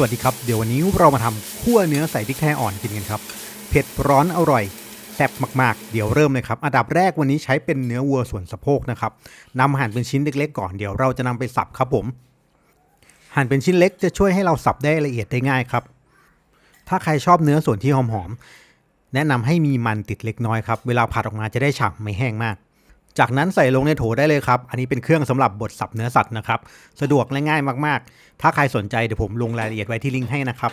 วัสดีครับ เดี๋ยววันนี้เรามาทำคั่วเนื้อใส่พริกแห้อ่อนกินกันครับ เผ็ดร้อนอร่อยแซ่บมากๆ เดี๋ยวเริ่มเลยครับ อันดับแรกวันนี้ใช้เป็นเนื้อวัวส่วนสะโพกนะครับนำหั่นเป็นชิ้นเล็กๆก่อนเดี๋ยวเราจะนำไปสับครับผม หั่นเป็นชิ้นเล็กจะช่วยให้เราสับได้ละเอียดได้ง่ายครับ ถ้าใครชอบเนื้อส่วนที่หอมๆแนะนำให้มีมันติดเล็กน้อยครับ เวลาผัดออกมาจะได้ฉ่ำไม่แห้งมาก จากนั้นใส่ลงในโถได้เลยครับ อันนี้เป็นเครื่องสำหรับบดสับเนื้อสัตว์นะครับ สะดวกและง่ายมากๆ ถ้าใครสนใจเดี๋ยวผมลงรายละเอียดไว้ที่ลิงก์ให้นะครับ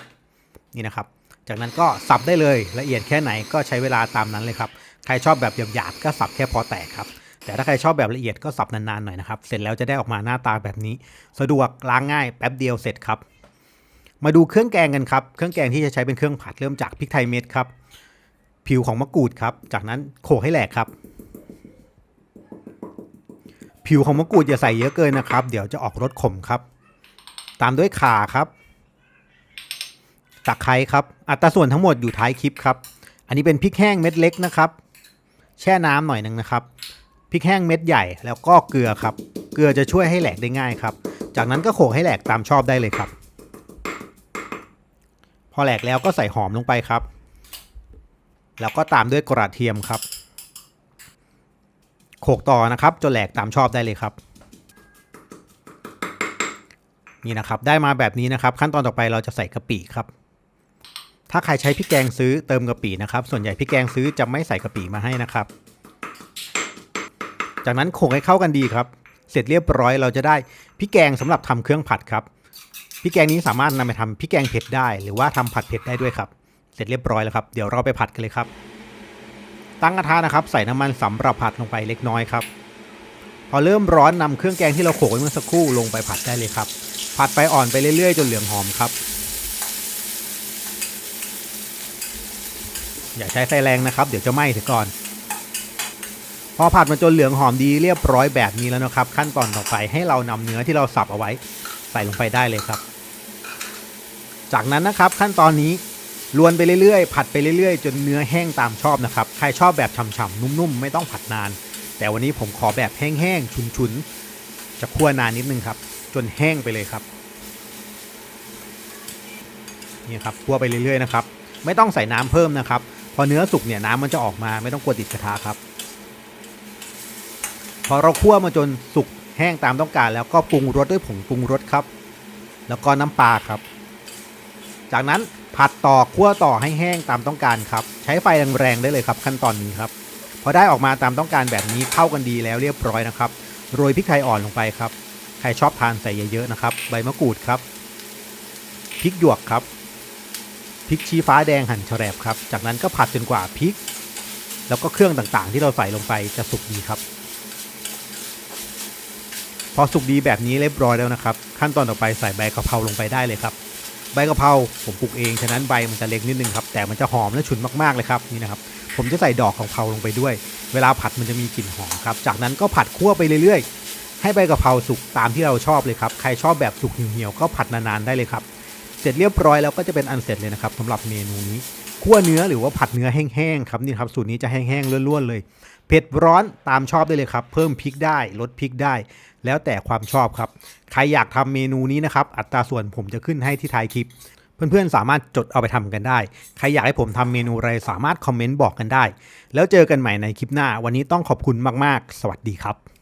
นี่นะครับ จากนั้นก็สับได้เลยละเอียดแค่ไหนก็ใช้เวลาตามนั้นเลยครับ ใครชอบแบบหยาบๆก็สับแค่พอแตกครับ แต่ถ้าใครชอบแบบละเอียดก็สับนานๆหน่อยนะครับ เสร็จแล้วจะได้ออกมาหน้าตาแบบนี้ สะดวกล้างง่ายแป๊บเดียวเสร็จครับ มาดูเครื่องแกงกันครับ เครื่องแกงที่จะใช้เป็นเครื่องผัดเริ่มจากพริกไทยเม็ดครับ ผิวของมะกรูดครับ จากนั้นโขลกให้แหลกครับ ผิวของมะกรูดอย่าใส่เยอะเกินนะครับ เดี๋ยวจะออกรสขมครับ ตามด้วยข่าครับตะไคร้ครับ อัตราส่วนทั้งหมดอยู่ท้ายคลิปครับ อันนี้เป็นพริกแห้งเม็ดเล็กนะครับ แช่น้ำหน่อยหนึงนะครับ พริกแห้งเม็ดใหญ่แล้วก็เกลือครับ เกลือจะช่วยให้แหลกได้ง่ายครับ จากนั้นก็โขลกให้แหลกตามชอบได้เลยครับ พอแหลกแล้วก็ใส่หอมลงไปครับ แล้วก็ตามด้วยกระเทียมครับ โขกต่อนะครับจนแหลกตามชอบได้เลยครับ นี่นะครับได้มาแบบนี้นะครับ ขั้นตอนต่อไปเราจะใส่กะปิครับ ถ้าใครใช้พริกแกงซื้อเติมกะปินะครับ ส่วนใหญ่พริกแกงซื้อจะไม่ใส่กะปิมาให้นะครับ จากนั้นโขกให้เข้ากันดีครับ เสร็จเรียบร้อยเราจะได้พริกแกงสำหรับทำเครื่องผัดครับพริกแกงนี้สามารถนำไปทำพริกแกงเผ็ดได้ หรือว่าทำผัดเผ็ดได้ด้วยครับ เสร็จเรียบร้อยแล้วครับ เดี๋ยวเราไปผัดกันเลยครับ ตั้งกระทะนะครับ ใส่น้ำมันสำหรับผัดลงไปเล็กน้อยครับ พอเริ่มร้อนนำเครื่องแกงที่เราโขลกเมื่อสักครู่ลงไปผัดได้เลยครับ ผัดไปอ่อนไปเรื่อยๆ จนเหลืองหอมครับ อย่าใช้ไฟแรงนะครับ เดี๋ยวจะไหม้เสียก่อน พอผัดมาจนเหลืองหอมดีเรียบร้อยแบบนี้แล้วนะครับ ขั้นตอนต่อไปให้เรานำเนื้อที่เราสับเอาไว้ ใส่ลงไปได้เลยครับ จากนั้นนะครับขั้นตอนนี้ ลวนไปเรื่อยๆ ผัดไปเรื่อยๆ จนเนื้อแห้งตามชอบนะครับ ใครชอบแบบฉ่ำๆ นุ่มๆ ไม่ต้องผัดนาน แต่วันนี้ผมขอแบบแห้งๆ ชุนๆ จะคั่วนานนิดนึงครับ จนแห้งไปเลยครับ นี่ครับคั่วไปเรื่อยๆ นะครับ ไม่ต้องใส่น้ำเพิ่มนะครับ พอเนื้อสุกเนี่ยน้ำมันจะออกมาไม่ต้องกลัวติดกระทะครับ พอเราคั่วมาจนสุกแห้งตามต้องการแล้วก็ปรุงรสด้วยผงปรุงรสครับ แล้วก็น้ำปลาครับ จากนั้น ผัดต่อคั่วต่อให้แห้งตามต้องการครับ ใช้ไฟแรงๆได้เลยครับขั้นตอนนี้ครับ พอได้ออกมาตามต้องการแบบนี้เข้ากันดีแล้วเรียบร้อยนะครับ โรยพริกไทยอ่อนลงไปครับ ใครชอบทานใส่เยอะๆนะครับ ใบมะกรูดครับ พริกหยวกครับ พริกชี้ฟ้าแดงหั่นแฉลบครับ จากนั้นก็ผัดจนกว่าพริก แล้วก็เครื่องต่างๆ ที่เราใส่ลงไปจะสุกดีครับ พอสุกดีแบบนี้เรียบร้อยแล้วนะครับ ขั้นตอนต่อไปใส่ใบกะเพราลงไปได้เลยครับ ใบกะเพราผมปลูกเองฉะนั้นใบมันจะเล็กนิดนึงครับแต่มันจะหอมและฉุนมากๆเลยครับนี่นะครับผมจะใส่ดอกของเพราลงไปด้วย เวลาผัดมันจะมีกลิ่นหอมครับจากนั้นก็ผัดคั่วไปเรื่อยๆ ให้ใบกะเพราสุกตามที่เราชอบเลยครับใครชอบแบบสุกเหี่ยวๆก็ผัดนานๆได้เลยครับเสร็จเรียบร้อยแล้วก็จะเป็นอันเสร็จเลยนะครับสำหรับเมนูนี้คั่วเนื้อหรือว่าผัดเนื้อแห้งๆครับนี่ครับสูตรนี้จะแห้งๆล้วนๆเลย เผ็ดร้อนตามชอบได้เลยครับ เพิ่มพริกได้ลดพริกได้ แล้วแต่ความชอบครับ ใครอยากทำเมนูนี้นะครับ อัตราส่วนผมจะขึ้นให้ที่ท้ายคลิป เพื่อนๆสามารถจดเอาไปทำกันได้ ใครอยากให้ผมทำเมนูอะไรสามารถคอมเมนต์บอกกันได้ แล้วเจอกันใหม่ในคลิปหน้า วันนี้ต้องขอบคุณมากๆ สวัสดีครับ